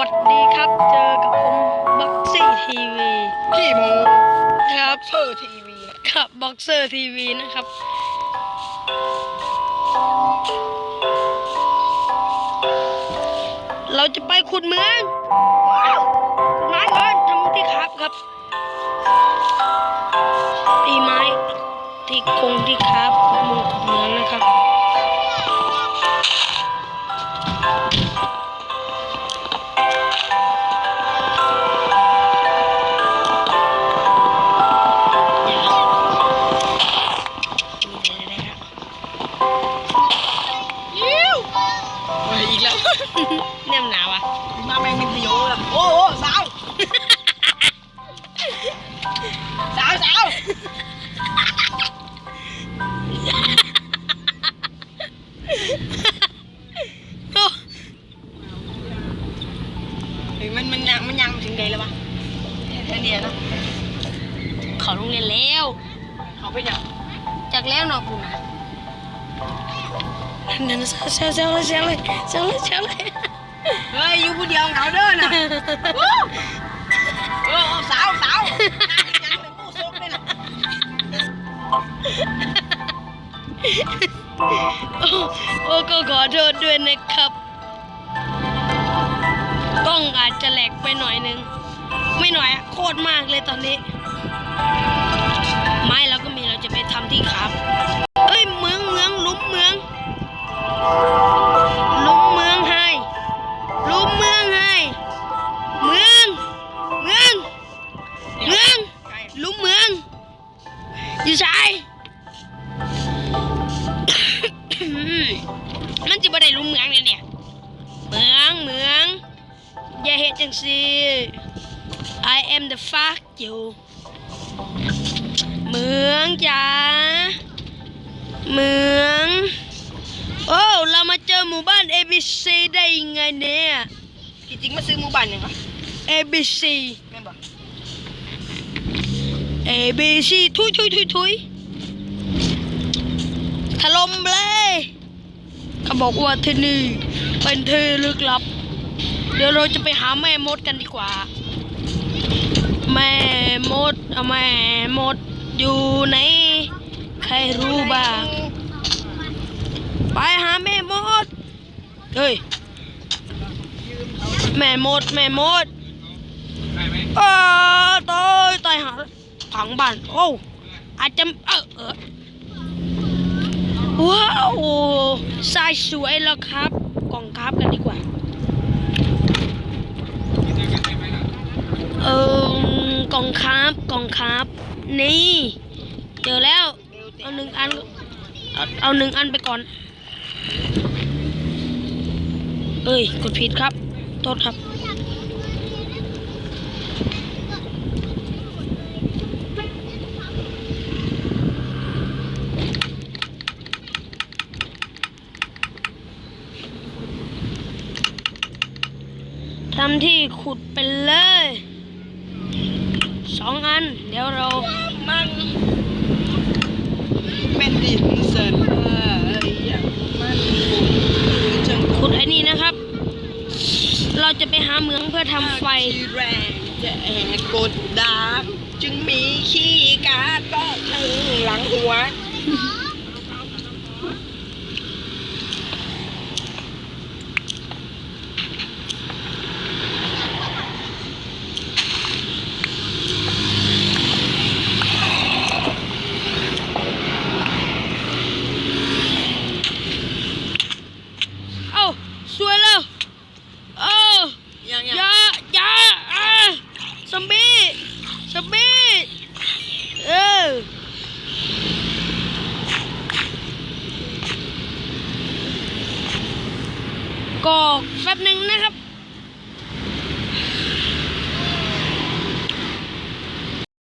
วัสดีครับ เจอกับผมบ็อกซี่ทีวีขี้หมูครับเชอร์ทีวีกับบ็อกเซอร์ทีวีนะครับ เราจะไปขุดเมืองไม้ก่อนทำที่ครับครับตีไม้ที่คงที่ครับขุงขุดเมืองนะครับ เนี่ยมันหนาวอะมาแมงเป็นประโยชน์อะโอ้โหสาว สาวสาวเฮ้ยมันมันยังมันยังถึงไหนแล้ววะแค่เนี้ยนะเขาโรงเรียนแล้ว เขาไปยังจากแล้วเนาะคุณนะ นั่นเซลเซลเลยเซลเลยเซลเลยเซลเลยเฮ้ยอยู่ผู้เดียวเหงาเด้อน่ะเออสาวสาวยังเป็นผู้ซุกเลยนะโอ้ก็ขอโทษด้วยนะครับกล้องอาจจะแหลกไปหน่อยนึง ไม่หน่อยโคตรมากเลยตอนนี้ ไม้เราก็มีเราจะไปทำที่ครับ ลุมเมือง อยู่ชายมันจะบ่ได้รู้เมืองเนี่ยเนี่ยเมืองเมืองอย่าเฮ็ดจังสิ I am the fuck you เมืองจ้าเมืองโอ้เรามาเจอหมู่บ้าน ABC ได้ยังไงเนี่ยจริงๆมาซื้อหมูบ้านยังไง ABC แม่นบ อก ABC ทุยทุยทุยทุยถล่มเลยเขาบอกว่าที่นี่เป็นที่ลึกลับ เดี๋ยวเราจะไปหาแม่มดกันดีกว่า แม่มดเอาแม่มดอยู่ไหนใครรู้บ้างไปหาแม่มดเฮ้ยแม่มดแม่มดเออตายตายหา ผังบ้านโอ้อาจจะเออเออว้าวทรายสวยแล้วครับ กล่องครับกันดีกว่า เออกล่องครับกล่องครับ นี่ เจอแล้ว เอาหนึ่งอัน เอาเอาหนึ่งอันไปก่อน เอ้ย กดผิดครับ โทษครับำที่ขุดไปเลยสองอัน เดี๋ยวเรามันเป็นดินเสร็จเลยอย่างมันขุดไอ้นี่นะครับ เราจะไปหาเมืองเพื่อทำไฟแรงจะแอบกดดาบจึงมีขี้การ์ดก็ถึงหลังหัว เอ้าสวยแล้ว เออ ยัง อย่าอย่าอ่าซอ มบี้ซอมบี้เออก็แป๊บหนึ่งนะครับ